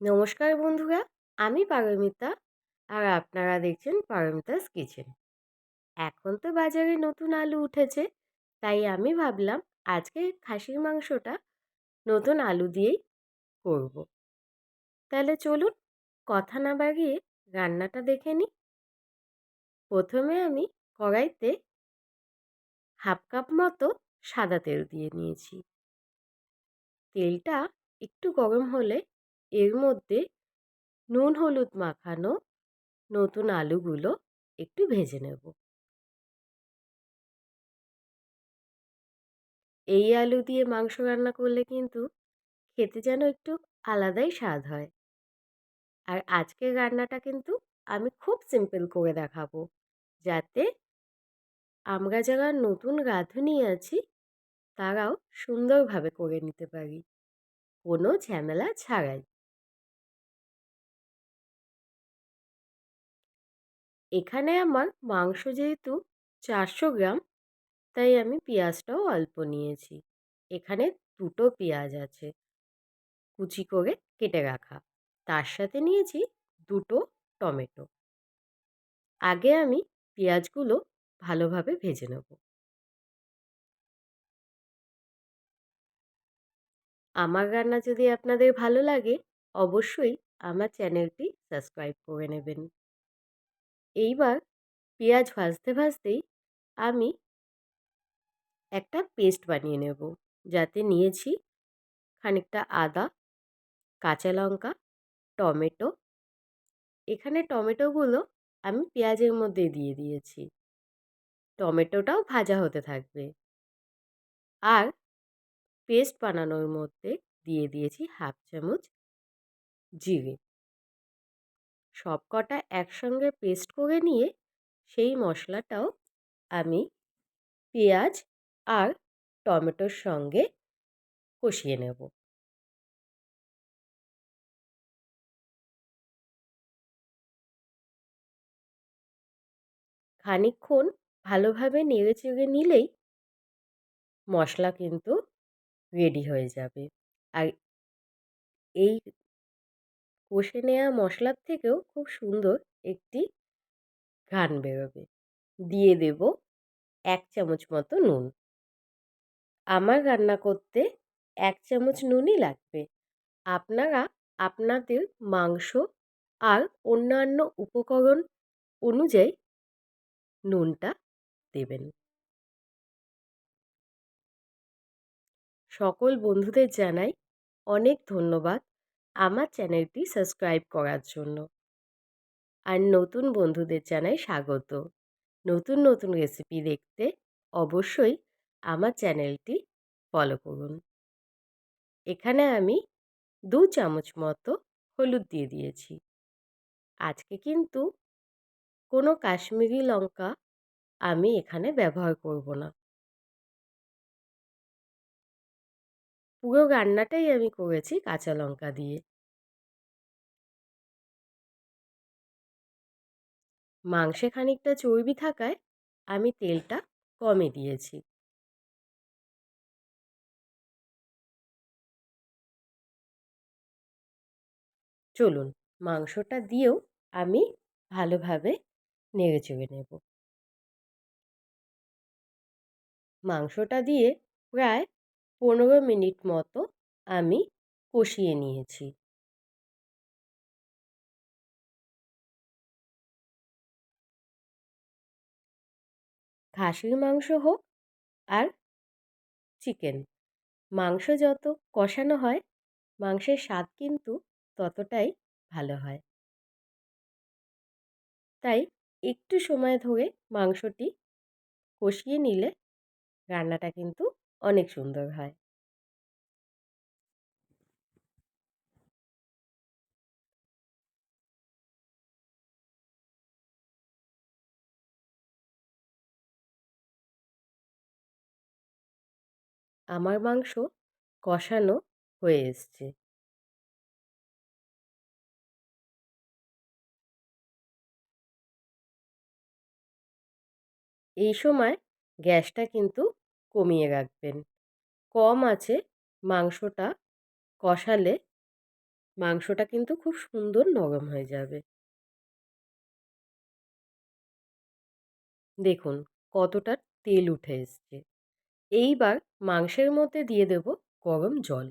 নমস্কার বন্ধুরা, আমি পারমিতা আর আপনারা দেখছেন পারমিতাস কিচেন। এখন তো বাজারে নতুন আলু উঠেছে, তাই আমি ভাবলাম আজকে খাসির মাংসটা নতুন আলু দিয়েই করব। তাহলে চলুন কথা না বাড়িয়ে রান্নাটা দেখে নিই। প্রথমে আমি কড়াইতে হাফ কাপ মতো সাদা তেল দিয়ে নিয়েছি। তেলটা একটু গরম হলে এর মধ্যে নুন হলুদ মাখানো নতুন আলুগুলো একটু ভেজে নেব। এই আলু দিয়ে মাংস রান্না করলে কিন্তু খেতে যেন একটু আলাদাই স্বাদ হয়। আর আজকের রান্নাটা কিন্তু আমি খুব সিম্পল করে দেখাবো, যাতে আমরা যারা নতুন রাঁধুনি আছি, তারাও সুন্দরভাবে করে নিতে পারি। কোনো ঝামেলা ছাড়াই। এখানে আমার মাংস যেহেতু চারশো গ্রাম, তাই আমি পেঁয়াজটাও অল্প নিয়েছি। এখানে দুটো পেঁয়াজ আছে, কুচি করে কেটে রাখা। তার সাথে নিয়েছি দুটো টমেটো। আগে আমি পেঁয়াজগুলো ভালোভাবে ভেজে নেব। আমার রান্না যদি আপনাদের ভালো লাগে, অবশ্যই আমার চ্যানেলটি সাবস্ক্রাইব করে নেবেন। এইবার পেঁয়াজ ভাজতে, ভাজতেই আমি একটা পেস্ট বানিয়ে নেব। যাতে নিয়েছি খানিকটা আদা, কাঁচা লঙ্কা, টমেটো। এখানে টমেটোগুলো আমি পেঁয়াজের মধ্যে দিয়ে দিয়েছি। টমেটোটাও ভাজা হতে থাকবে। আর পেস্ট বানানোর মধ্যে দিয়ে দিয়েছি হাফ চামচ জিরে। সব কটা একসঙ্গে পেস্ট করে নিয়ে সেই মশলাটাও আমি পেঁয়াজ আর টমেটোর সঙ্গে কষিয়ে নেব। খানিক্ষণ ভালোভাবে নেড়ে চেড়ে নিলেই মশলা কিন্তু রেডি হয়ে যাবে। আর এই কষে নেওয়া মশলার থেকেও খুব সুন্দর একটি ঘ্রাণ বেরোবে। দিয়ে দেব এক চামচ মতো নুন। আমার রান্না করতে এক চামচ নুনই লাগবে। আপনারা আপনাদের মাংস আর অন্যান্য উপকরণ অনুযায়ী নুনটা দেবেন। সকল বন্ধুদের জানাই অনেক ধন্যবাদ। আমার চ্যানেলটি সাবস্ক্রাইব করার জন্য। আর নতুন বন্ধুদের জানাই স্বাগত। নতুন নতুন রেসিপি দেখতে অবশ্যই আমার চ্যানেলটি ফলো করুন। এখানে আমি দু চামচ মতো হলুদ দিয়ে দিয়েছি। আজকে কিন্তু কোনো কাশ্মীরি লঙ্কা আমি এখানে ব্যবহার করব না। পুরো রান্নাটাই আমি করেছি কাঁচা লঙ্কা দিয়ে। মাংসে খানিকটা চর্বি থাকায় আমি তেলটা কমে দিয়েছি। চলুন, মাংসটা দিয়েও আমি ভালোভাবে নেড়ে চেড়ে নেব। মাংসটা দিয়ে প্রায় পনেরো মিনিট মতো আমি কষিয়ে নিয়েছি। খাসির মাংস হোক আর চিকেন, মাংস যত কষানো হয়, মাংসের স্বাদ কিন্তু ততটাই ভালো হয়। তাই একটু সময় ধরে মাংসটি কষিয়ে নিলে রান্নাটা কিন্তু অনেক সুন্দর হয়। আমার মাংস কষানো হয়ে এসছে। এই সময় গ্যাসটা কিন্তু কমিয়ে রাখবেন। কম আছে মাংসটা কষালে মাংসটা কিন্তু খুব সুন্দর নরম হয়ে যাবে। দেখুন কতটা তেল উঠে এসছে। এইবার মাংসের মধ্যে দিয়ে দেব গরম জল।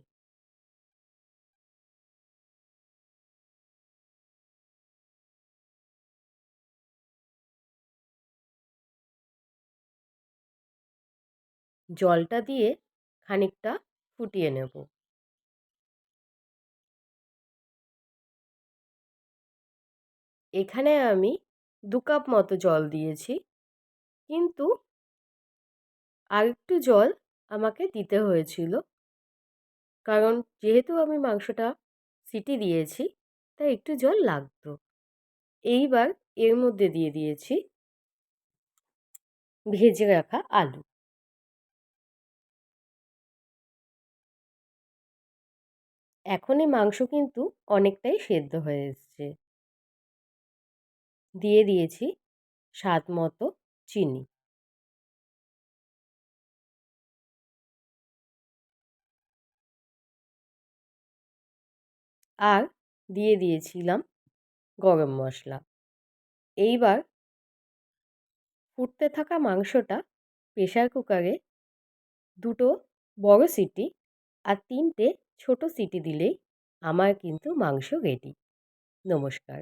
জলটা দিয়ে খানিকটা ফুটিয়ে নেব। এখানে আমি দু কাপ মতো জল দিয়েছি। কিন্তু আরেকটু জল আমাকে দিতে হয়েছিল। কারণ যেহেতু আমি মাংসটা সিটি দিয়েছি, তাই একটু জল লাগতো। এইবার এর মধ্যে দিয়ে দিয়েছি ভেজে রাখা আলু। এখন এই মাংস কিন্তু অনেকটাই সেদ্ধ হয়ে এসছে। দিয়ে দিয়েছি স্বাদ মতো চিনি। আর দিয়ে দিয়েছিলাম গরম মশলা। এইবার ফুটতে থাকা মাংসটা প্রেশার কুকারে দুটো বড় সিটি আর তিনটে ছোট সিটি দিলেই আমার কিন্তু মাংস রেডি নমস্কার।